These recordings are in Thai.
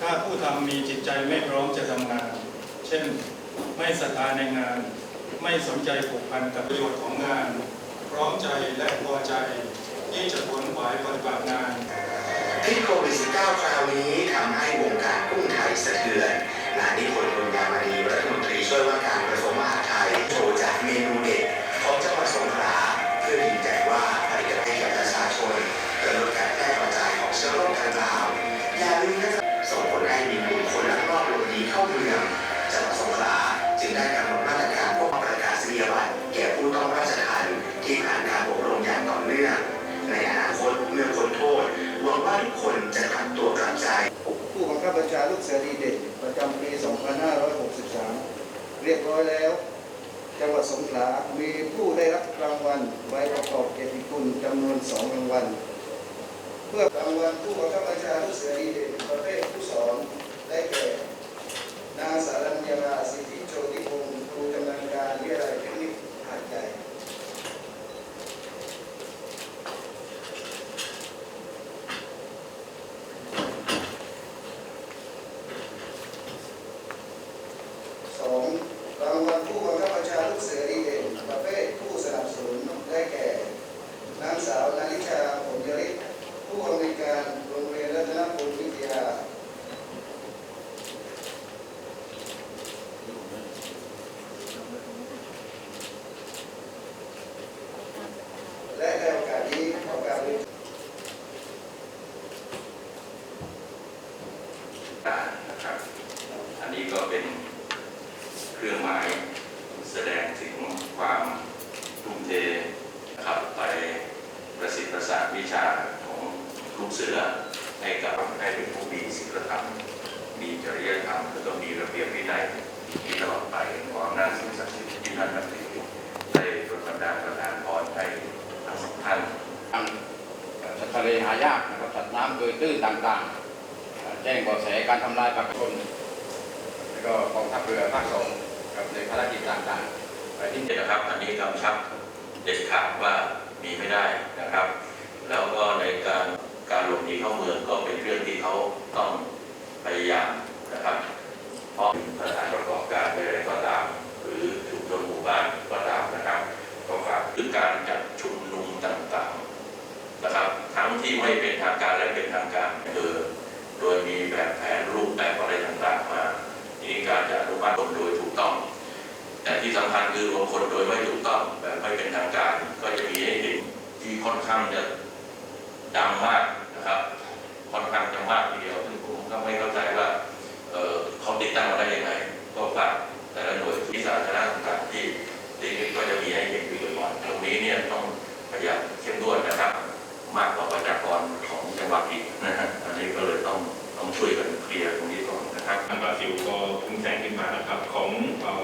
ถ้าผู้ทำมีจิตใจไม่พร้อมจะทำงาน เช่น ไม่ศรัทธาในงาน ไม่สนใจผูกพันกับประโยชน์ของงาน พร้อมใจและพอใจที่จะขวนขวายปฏิบัติงานพิษโควิด -19 คราวนี้ทำให้วงการกุ้งไทยสะเทือนนายนิพนธ์บุญญามณีรัฐมนตรีช่วยว่าการกระทรวงมหาดไทยโชว์จากเมนูเด็ดของจังหวัดสงขลาเพื่อยืนยันว่าผลิตภัณฑ์กับประชาชนและลดการแพร่กระจายของเชื้อโรคดังกล่าว เข้าเมืองจังหวัดสงขลาจึงได้กำหนดมาตรการพวกประกาศนียบัตรแก่ผู้ต้องราชทัณฑ์ที่ผ่านการอบรมอย่างต่อเนื่อง ในอนาคตเมื่อพ้นโทษหวังว่าทุกคนจะกลับตัวกลับใจ ผู้บังคับบัญชาลูกเสือดีเด่นประจำปี 2563 เรียบร้อยแล้ว จังหวัดสงขลา มีผู้ได้รับรางวัลใบประกอบเกียรติคุณจำนวนสองรางวัลเพื่อรางวัลผู้บังคับบัญชาลูกเสือดีเด่นประเภทผู้สอนได้แก่ นางสารัญญาราสิทธิโชติพงศ์ครูชำนาญการวิทยาลัยเทคนิคหาดใหญ่ สองรางวัลผู้บังคับบัญชาลูกเสือดีเด่นประเภทผู้สนับสนุนได้แก่นางสาวนาริชาผลยริศผู้อำนวยการโรงเรียนรัตนบุญวิทยาและในโอกาสนี้ขอกราบเรียนนะครับอันนี้ก็เป็น เครื่องหมายแสดงถึงความทุ่มเทนะครับไปประสิทธิ์ประสานวิชาของลูกเสือให้กับให้เป็นผู้มีศีลธรรม มีจริยธรรมแล้วก็มีระเบียบวินัยที่ตลอดไปขออำนาจสิ่งศักดิ์สิทธิ์ที่ท่านนับถือได้โปรดบันดาลประทานพรให้ทั้งสองท่านสัตว์ทะเลหายากนะครับสัตว์น้ำเกยตื้นต่างๆ แจ้งเบาะแสการทำลายปลากระพงแล้วก็กองทัพเรือภาคสองกับในภารกิจต่าง ที่นี่นะครับ อันนี้กำชับเด็ดขาดว่ามีไม่ได้นะครับ แล้วก็ในการการหลบหนีเข้าเมืองก็เป็นเรื่องที่เขาต้องพยายามนะครับ เพราะสถานประกอบการใดๆก็ตาม หรือชุมชนหมู่บ้านก็ตามนะครับก็ฝากถึงการจัดชุมนุมต่างๆนะครับ ทั้งที่ไม่เป็นทางการและเป็นทางการคือโดยมีแบบแผนรูปแบบอะไรต่างๆมามีการจะอนุมัติโดยถูกต้อง แต่ที่สำคัญคือรวมคนโดยไม่ถูกต้องแบบไม่เป็นทางการ ก็จะมีให้เห็นที่ค่อนข้างจะดังมากนะครับ ค่อนข้างจะมากทีเดียวซึ่งผมก็ไม่เข้าใจว่าเเขาติดตั้งมาได้ยังไง ก็ฝาก นี้ก่อนนะครับทางบราซิลก็พุ่งแสงขึ้นมานะครับ ของ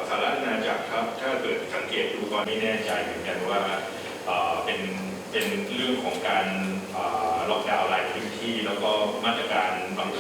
สหรัฐอาณาจักรครับ ถ้าเกิดสังเกตดูก็ไม่แน่ใจเหมือนกันว่าเป็นเป็นเรื่องของการล็อกดาวน์หลายพื้นที่ แล้วก็มาตรการบาง